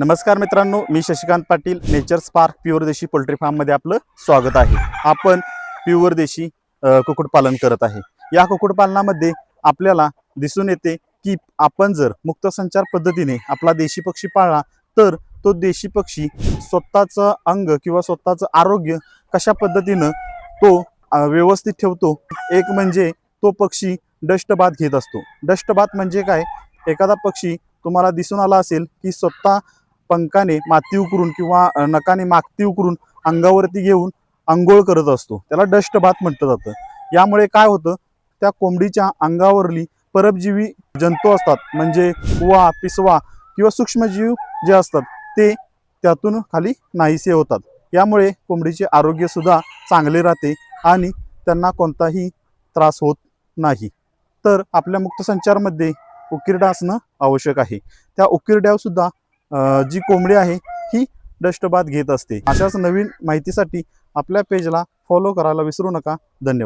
नमस्कार मित्रांनो मी Shashikant Patil nature spark pure desi poultry फार्ममध्ये आपलं स्वागत आहे. आपण प्युअर देशी कुक्कुटपालन करत आहे. या कुक्कुटपालनामध्ये आपल्याला दिसून येते की आपण जर मुक्त संचार पद्धतीने आपला देशी पक्षी पाळला तर तो देशी पक्षी स्वतःचं अंग किंवा स्वतःचं आरोग्य कशा पद्धतीनं तो व्यवस्थित ठेवतो एक म्हणजे तो पक्षी डष्टबात घेत असतो. डष्टबात म्हणजे काय? एखादा पक्षी तुम्हाला दिसून आला असेल की स्वतः पंखाने माती उकरून किंवा नकाने माती उकरून अंगावरती घेऊन आंघोळ करत असतो. त्याला डस्ट भात म्हटलं जातं. यामुळे काय होतं? त्या कोंबडीच्या अंगावरली परबजीवी जंतू असतात. म्हणजे कुवा पिसवा किंवा सूक्ष्मजीव जे असतात ते त्यातून खाली नाहीसे होतात. यामुळे कोंबडीचे आरोग्यसुद्धा चांगले राहते आणि त्यांना कोणताही त्रास होत नाही. तर आपल्या मुक्तसंचारमध्ये उकिरडा असणं आवश्यक आहे. त्या उकिरड्यावसुद्धा जी कोंबडी आहे ही डस्टबाद घेत असते. अशाच नवीन माहितीसाठी आपल्या पेजला फॉलो करायला विसरू नका. धन्यवाद.